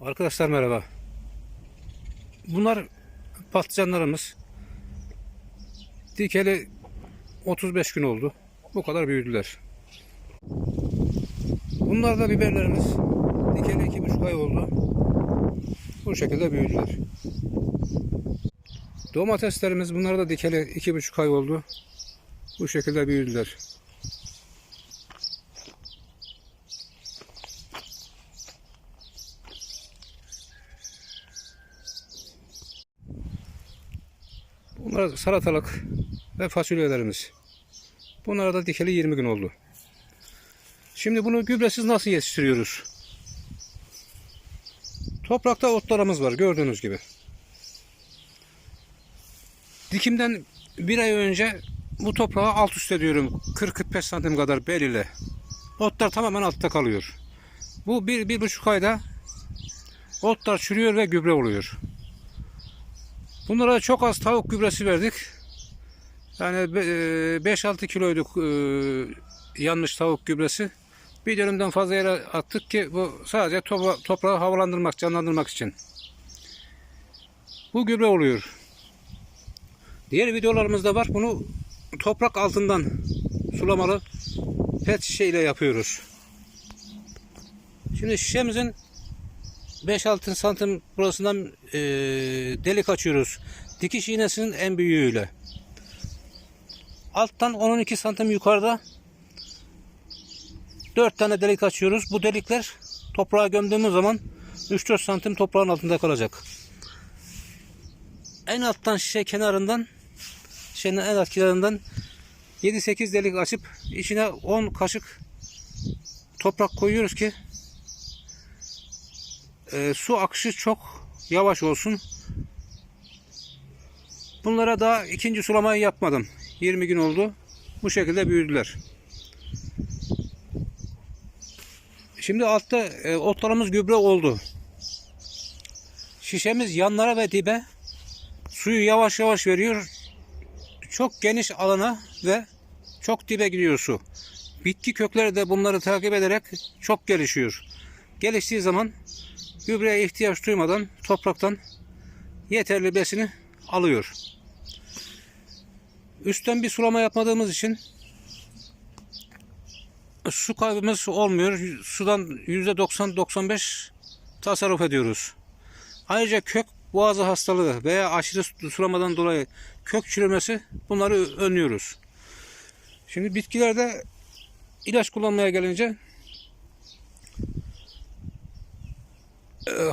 Arkadaşlar merhaba. Bunlar patlıcanlarımız. Dikeli 35 gün oldu. Bu kadar büyüdüler. Bunlar da biberlerimiz. Dikeli 2,5 ay oldu. Bu şekilde büyüdüler. Domateslerimiz bunlar da dikeli 2,5 ay oldu. Bu şekilde büyüdüler. Bunlar salatalık ve fasulyelerimiz. Bunlara da dikeli 20 gün oldu. Şimdi bunu gübresiz nasıl yetiştiriyoruz? Toprakta otlarımız var gördüğünüz gibi. Dikimden bir ay önce bu toprağı alt üst ediyorum. 40-45 santim kadar bel ile. Otlar tamamen altta kalıyor. Bu bir, bir buçuk ayda otlar çürüyor ve gübre oluyor. Bunlara çok az tavuk gübresi verdik. Yani be- e, 5-6 kiloyduk e, yanmış tavuk gübresi. Bir dönümden fazla yere attık ki bu sadece toprağı havalandırmak, canlandırmak için. Bu gübre oluyor. Diğer videolarımızda var. Bunu toprak altından sulamalı pet şişe ile yapıyoruz. Şimdi şişemizin 5-6 santim burasından e, delik açıyoruz. Dikiş iğnesinin en büyüğüyle. Alttan 10-12 santim yukarıda 4 tane delik açıyoruz. Bu delikler toprağa gömdüğümüz zaman 3-4 santim toprağın altında kalacak. En alttan şişe kenarından şişenin en alt kenarından 7-8 delik açıp içine 10 kaşık toprak koyuyoruz ki e, su akışı çok yavaş olsun. Bunlara daha ikinci sulamayı yapmadım. 20 gün oldu. Bu şekilde büyüdüler. Şimdi altta e, otlarımız gübre oldu. Şişemiz yanlara ve dibe suyu yavaş yavaş veriyor. Çok geniş alana ve çok dibe gidiyor su. Bitki kökleri de bunları takip ederek çok gelişiyor. Geliştiği zaman gübreye ihtiyaç duymadan topraktan yeterli besini alıyor. Üstten bir sulama yapmadığımız için su kaybımız olmuyor. Sudan %90-95 tasarruf ediyoruz. Ayrıca kök boğazı hastalığı veya aşırı sulamadan dolayı kök çürümesi bunları önlüyoruz. Şimdi bitkilerde ilaç kullanmaya gelince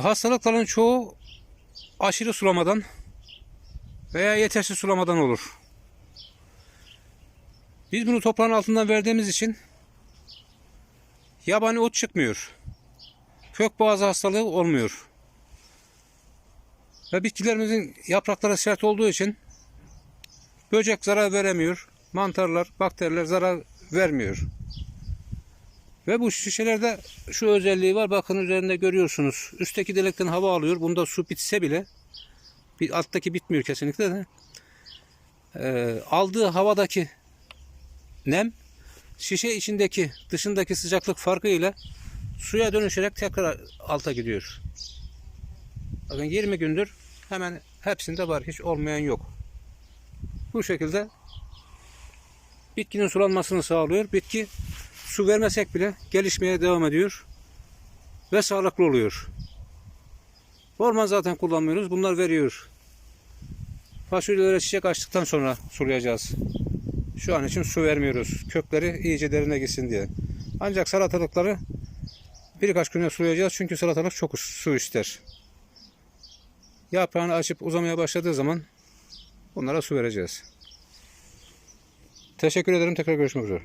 hastalıkların çoğu aşırı sulamadan veya yetersiz sulamadan olur. Biz bunu toprağın altından verdiğimiz için yabani ot çıkmıyor. Kök boğazı hastalığı olmuyor. Ve bitkilerimizin yaprakları sert olduğu için böcek zarar veremiyor. Mantarlar, bakteriler zarar vermiyor. Ve bu şişelerde şu özelliği var. Bakın üzerinde görüyorsunuz. Üstteki delikten hava alıyor. Bunda su bitse bile bir alttaki bitmiyor kesinlikle de. Ee, aldığı havadaki nem şişe içindeki dışındaki sıcaklık farkı ile suya dönüşerek tekrar alta gidiyor. Bakın 20 gündür hemen hepsinde var. Hiç olmayan yok. Bu şekilde bitkinin sulanmasını sağlıyor. Bitki su vermesek bile gelişmeye devam ediyor ve sağlıklı oluyor. Hormon zaten kullanmıyoruz. Bunlar veriyor. Fasulyelere çiçek açtıktan sonra sulayacağız. Şu an için su vermiyoruz. Kökleri iyice derine gitsin diye. Ancak salatalıkları birkaç güne sulayacağız. Çünkü salatalık çok su ister. Yaprağını açıp uzamaya başladığı zaman bunlara su vereceğiz. Teşekkür ederim. Tekrar görüşmek üzere.